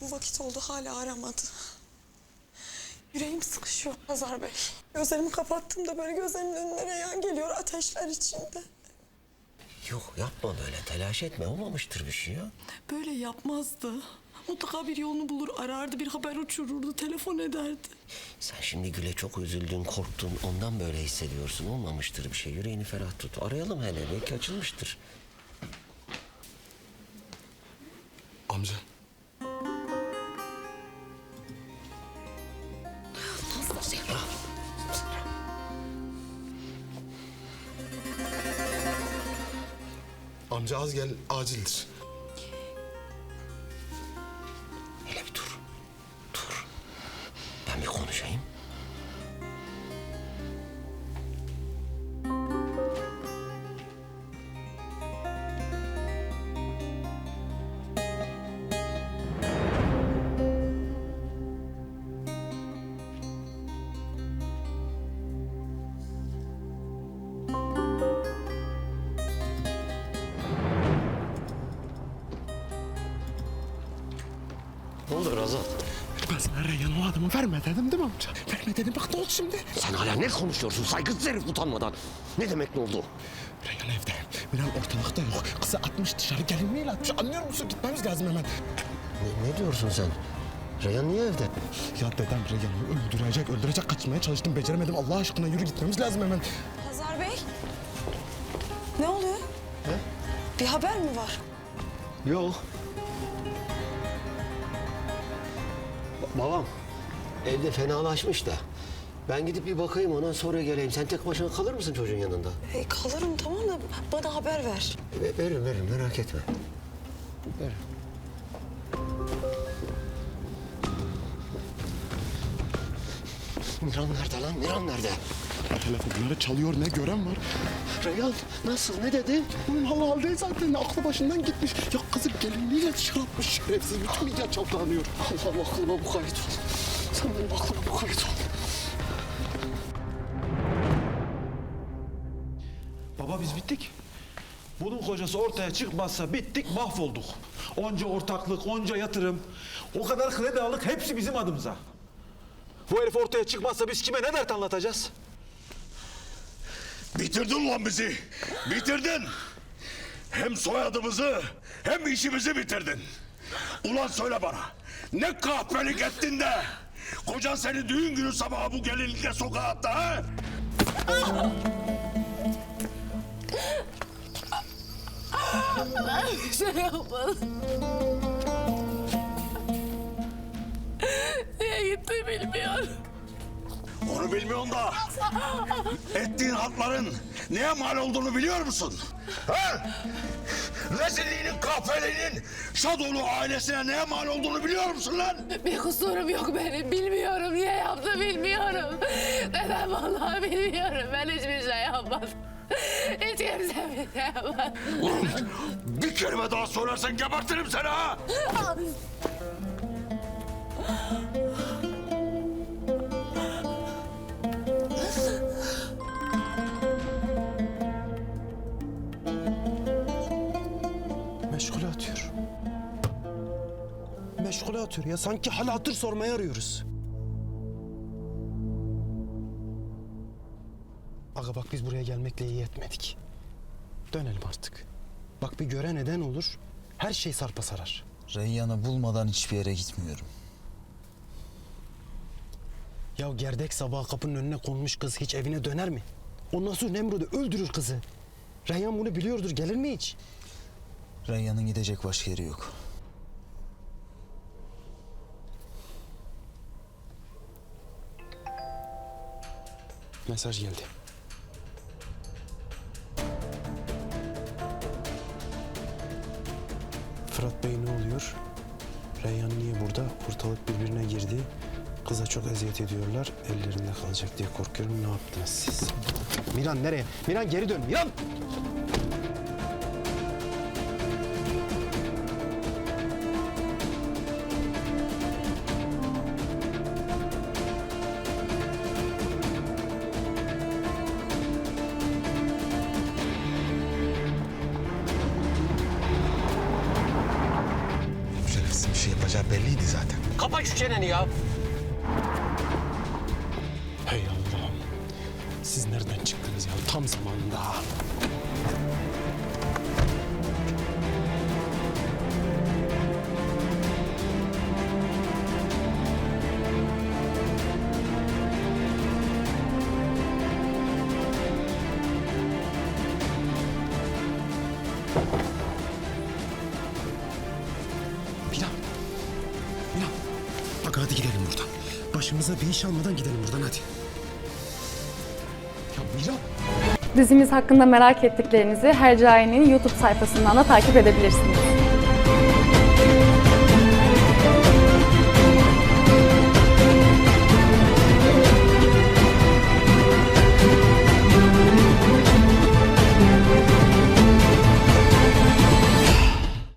Bu vakit oldu hala aramadı. Yüreğim sıkışıyor Hazar Bey. Gözlerimi kapattığımda böyle gözlerimin önüne reyan geliyor ateşler içinde. Yok yapma böyle telaş etme olmamıştır bir şey ya. Böyle yapmazdı. Mutlaka bir yolunu bulur, arardı, bir haber uçururdu, telefon ederdi. Sen şimdi Gül'e çok üzüldün, korktun. Ondan böyle hissediyorsun. Olmamıştır bir şey. Yüreğini ferah tut. Arayalım hele. Belki açılmıştır. Amca. Serra. Amca az gel acildir. Olur Azat? Ben sana o adamı verme dedim değil mi amca? Verme dedim bak ne oldu şimdi? Sen hala ne konuşuyorsun saygısız herif utanmadan? Ne demek ne oldu? Reyhan evde. Miran ortalıkta yok. Kızı atmış dışarı gelinliğiyle atmış. Anlıyor musun? Gitmemiz lazım hemen. Ne, ne diyorsun sen? Reyhan niye evde? Ya dedem Reyhan'ı öldürecek, öldürecek kaçmaya çalıştım. Beceremedim. Allah aşkına yürü gitmemiz lazım hemen. Hazar Bey. Ne oluyor? Bir haber mi var? Yok. Babam evde fenalaşmış da. Ben gidip bir bakayım ona sonra geleyim. Sen tek başına kalır mısın çocuğun yanında? E, kalırım tamam da bana haber ver. Ve- Veririm veririm merak etme. Veririm. Miran nerede lan? Miran nerede? Telefonları çalıyor ne gören var. Reyhan nasıl? Ne dedi? Bunun halı hal değil zaten. Aklı başından gitmiş. Ya kızı gelinliğiyle dışarı atmış. Şerefsiz bütün millet çalkalanıyor. Allah'ım aklıma mukayyet ol. Sen benim aklıma mukayyet ol. Baba biz bittik. Bunun kocası ortaya çıkmazsa bittik mahvolduk. Onca ortaklık, onca yatırım, o kadar kredi aldık hepsi bizim adımıza. Bu herif ortaya çıkmazsa biz kime ne dert anlatacağız? Bitirdin lan bizi. Bitirdin. Hem soyadımızı hem işimizi bitirdin. Ulan söyle bana. Ne kahpelik ettin de kocan seni düğün günü sabahı bu gelinlikle sokağa attı ha? şey yapmadım. Onu bilmiyorsun da ettiğin hatların neye mal olduğunu biliyor musun? Ha? Rezilliğinin, kahpeliğinin Şadoğlu ailesine neye mal olduğunu biliyor musun lan? Bir kusurum yok benim. Bilmiyorum. Niye yaptı bilmiyorum. Neden vallahi bilmiyorum. Ben hiçbir şey yapmadım. Hiç kimse bir şey yapmadı. Ulan bir kelime daha söylersen gebertirim seni ha! Meşgule atıyor ya. Sanki hal hatır sormaya arıyoruz. Aga bak biz buraya gelmekle iyi etmedik. Dönelim artık. Bak bir göre neden olur. Her şey sarpa sarar. Reyyan'ı bulmadan hiçbir yere gitmiyorum. Ya gerdek sabah kapının önüne konmuş kız hiç evine döner mi? Ondan sonra Nemrut'u öldürür kızı. Reyhan bunu biliyordur gelir mi hiç? Reyyan'ın gidecek başka yeri yok. Mesaj geldi. Fırat Bey ne oluyor? Reyhan niye burada? Ortalık birbirine girdi. Kıza çok eziyet ediyorlar. Ellerinde kalacak diye korkuyorum. Ne yaptınız siz? Miran nereye? Miran geri dön. Miran! Belliydi zaten. Kapa şu çeneni ya. Hey Allah'ım. Siz nereden çıktınız ya? Tam zamanında. Başımıza bir almadan gidelim buradan hadi. Ya Miran. Dizimiz hakkında merak ettiklerinizi Hercai'nin YouTube sayfasından da takip edebilirsiniz.